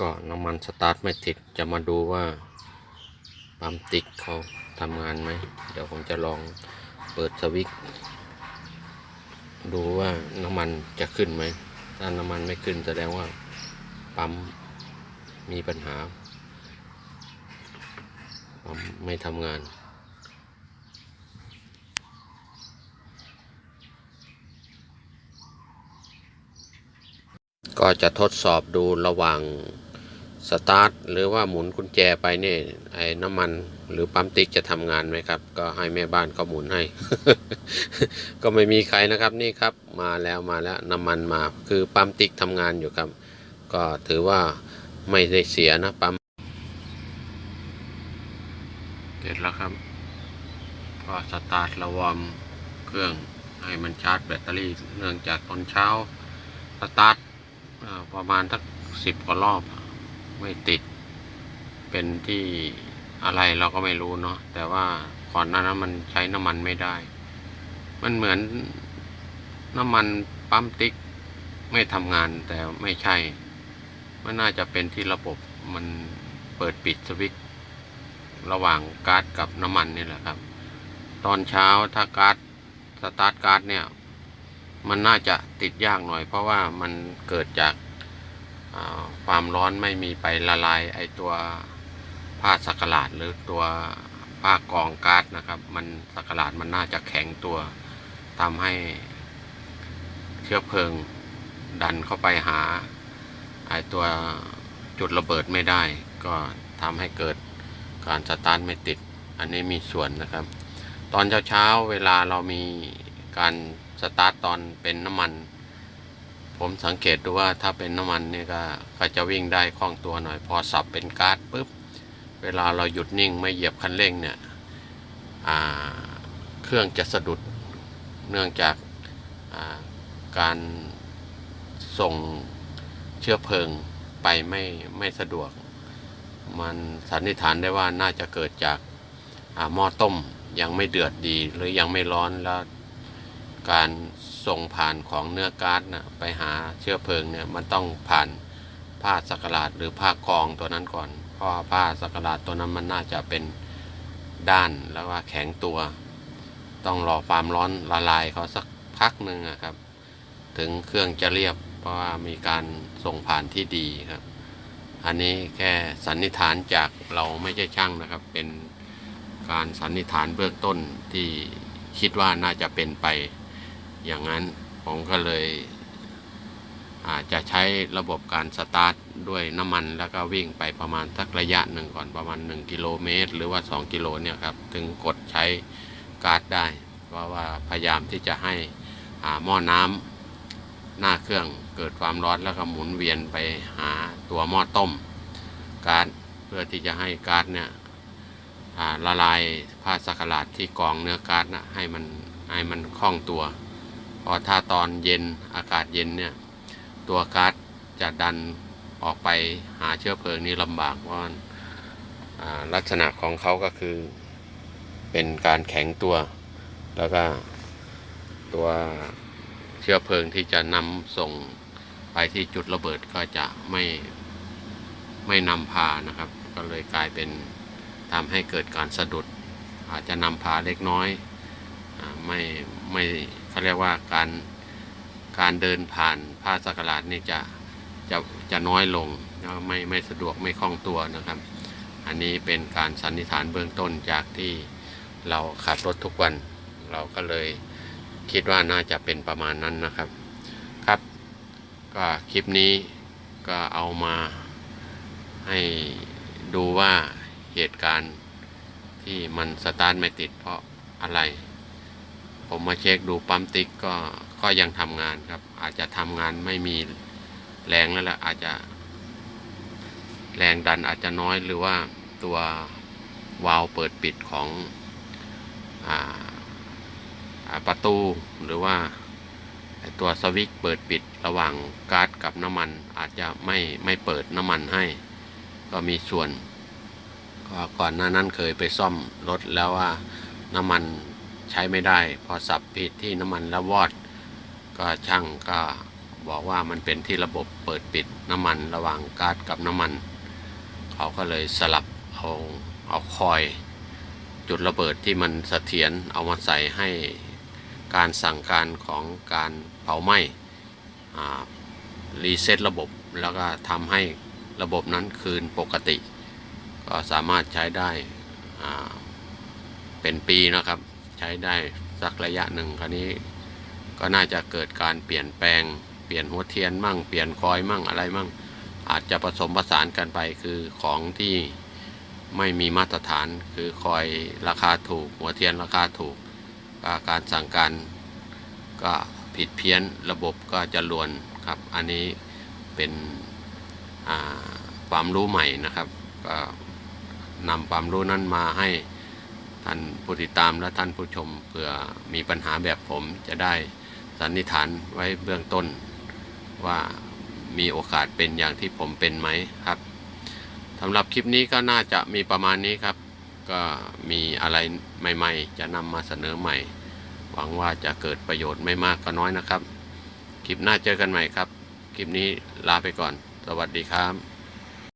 ก็น้ำมันสตาร์ทไม่ติดจะมาดูว่าปั๊มติ๊กเขาทำงานไหม เดี๋ยวผมจะลองเปิดสวิตช์ดูว่าน้ำมันจะขึ้นไหม ถ้าน้ำมันไม่ขึ้นแสดงว่าปั๊มมีปัญหาปั๊มไม่ทำงานก็จะทดสอบดูระหว่าง สตาร์ทหรือว่าหมุนกุญแจไปเนี่ยไอ้น้ำมันหรือปั๊มติ๊กจะทำงานไหมครับ ก็ให้แม่บ้านเขาหมุนให้ ก็ไม่มีใครนะครับนี่ครับ มาแล้วมาแล้วน้ำมันมาคือปั๊มติ๊กทำงานอยู่ครับ ก็ถือว่าไม่ได้เสียนะปั๊มเสร็จแล้วครับ ก็สตาร์ทระวอร์มเครื่องให้มันชาร์จแบตเตอรี่เนื่องจากตอนเช้าสตาร์ทประมาณสักสิบกว่ารอบ ไม่ติด เป็นที่อะไรเราก็ไม่รู้เนาะแต่ว่าก่อนหน้านั้นมันใช้น้ำมันไม่ได้ มันเหมือนน้ำมันปั๊มติ๊กไม่ทำงานแต่ไม่ใช่ มันน่าจะเป็นที่ระบบมันเปิดปิดสวิตช์ระหว่างก๊าซกับน้ำมันนี่แหละครับ ตอนเช้าถ้าก๊าซสตาร์ทก๊าซเนี่ย มันน่าจะติดยากหน่อย เพราะว่ามันเกิดจาก ความร้อนไม่มีไปละลายไอตัวผ้าสักหลาดหรือตัวผ้ากองก๊าซนะครับ มันสักหลาดมันน่าจะแข็งตัวทำให้เชื้อเพลิงดันเข้าไปหาไอตัวจุดระเบิดไม่ได้ ก็ทำให้เกิดการสตาร์ทไม่ติด อันนี้มีส่วนนะครับ ตอนเช้าๆเวลาเรามีการสตาร์ทตอนเป็นน้ำมัน ผมสังเกตดูว่าถ้าเป็นน้ำมันนี่ก็ก็จะวิ่งได้คล่องตัวหน่อย พอสับเป็นก๊าซปุ๊บ เวลาเราหยุดนิ่งไม่เหยียบคันเร่งเนี่ยเครื่องจะสะดุดเนื่องจากาการส่งเชื้อเพลิงไปไม่ไม่สะดวก มันสันนิษฐานได้ว่าน่าจะเกิดจากหม้อต้มยังไม่เดือดดีหรือยังไม่ร้อนแล้ว การส่งผ่านของเนื้อก๊าซนะไปหาเชื้อเพลิงเนี่ยมันต้องผ่านผ้าสักหลาดหรือผ้ากองตัวนั้นก่อน เพราะผ้าสักหลาดตัวนั้นมันน่าจะเป็นด้านแล้วว่าแข็งตัว ต้องรอความร้อนละลายเขาสักพักหนึ่งอะครับ ถึงเครื่องจะเรียบ เพราะว่ามีการส่งผ่านที่ดีครับ อันนี้แค่สันนิษฐานจากเราไม่ใช่ช่างนะครับ เป็นการสันนิษฐานเบื้องต้นที่คิดว่าน่าจะเป็นไป อย่างนั้นผมก็เลยอาจจะใช้ระบบการสตาร์ทด้วยน้ำมันแล้วก็วิ่งไปประมาณสักระยะหนึ่งก่อนประมาณ 1 กิโลเมตร หรือว่า 2 กิโลเนี่ยครับถึงกดใช้ก๊าซได้เพราะว่าพยายามที่จะให้หม้อน้ำหน้าเครื่องเกิดความร้อนแล้วก็หมุนเวียนไปหาตัวหม้อต้มก๊าซเพื่อที่จะให้ก๊าซเนี่ยละลายผ้าสักหลาดที่กองเนื้อก๊าซนะให้มันให้มันคล่องตัว พราะถ้าตอนเย็นอากาศเย็นเนี่ย ตัวก๊าซจะดันออกไปหาเชื้อเพลิงนี่ลำบากเพราะลักษณะของเขาก็คือเป็นการแข็งตัว แล้วก็ตัวเชื้อเพลิงที่จะนำส่งไปที่จุดระเบิดก็จะไม่ไม่นำพานะครับ ก็เลยกลายเป็นทำให้เกิดการสะดุด อาจจะนำพาเล็กน้อยอ่ไม่ไม่ เขาเรียกว่าการการเดินผ่านผ้าสักหลาดนี่จะจะจะน้อยลงแล้วไม่ไม่สะดวกไม่คล่องตัวนะครับ อันนี้เป็นการสันนิษฐานเบื้องต้นจากที่เราขับรถทุกวัน เราก็เลยคิดว่าน่าจะเป็นประมาณนั้นนะครับครับ ก็คลิปนี้ก็เอามาให้ดูว่าเหตุการณ์ที่มันสตาร์ทไม่ติดเพราะอะไร ผมมาเช็คดูปั๊มติ๊กก็ก็ยังทำงานครับ อาจจะทำงานไม่มีแรงแล้วละอาจจะ แรงดันอาจจะน้อยหรือว่าตัววาล์วเปิดปิดของอประตูหรือว่าตัวสวิตช์เปิดปิดระหว่างก๊าซกับน้ำมัน อาจจะไม่ไม่เปิดน้ำมันให้ ก็มีส่วนก่อนหน้านั้นเคยไปซ่อมรถแล้วว่าน้ำมัน ใช้ไม่ได้ พอสับผิดที่น้ำมันแล้ววอด ก็ช่างก็บอกว่ามันเป็นที่ระบบเปิดปิดน้ำมันระหว่างก๊าซกับน้ำมัน เขาก็เลยสลับเอาเอาคอย จุดระเบิดที่มันเสถียรเอามาใส่ให้การสั่งการของการเผาไหม้รีเซ็ตระบบแล้วก็ทำให้ระบบนั้นคืนปกติ ก็สามารถใช้ได้เป็นปีนะครับ ช้ได้สักระยะหนึ่งคราวนี้ ก็น่าจะเกิดการเปลี่ยนแปลง เปลี่ยนหัวเทียนมั่ง เปลี่ยนคอยมั่งอะไรมั่ง อาจจะผสมผสานกันไปคือของที่ไม่มีมาตรฐานคือคอยราคาถูก หัวเทียนราคาถูกก็การสั่งการก็ผิดเพี้ยนระบบก็จะลวนครับ อันนี้เป็นความรู้ใหม่นะครับ ก็นำความรู้นั้นมาให้ ท่านผู้ติดตามและท่านผู้ชมเผื่อมีปัญหาแบบผมจะได้สันนิษฐานไว้เบื้องต้น ว่ามีโอกาสเป็นอย่างที่ผมเป็นไหมครับสำหรับคลิปนี้ก็น่าจะมีประมาณนี้ครับ ก็มีอะไรใหม่ ๆ จะนำมาเสนอใหม่ หวังว่าจะเกิดประโยชน์ไม่มากก็น้อยนะครับ คลิปหน้าเจอกันใหม่ครับ คลิปนี้ลาไปก่อน สวัสดีครับ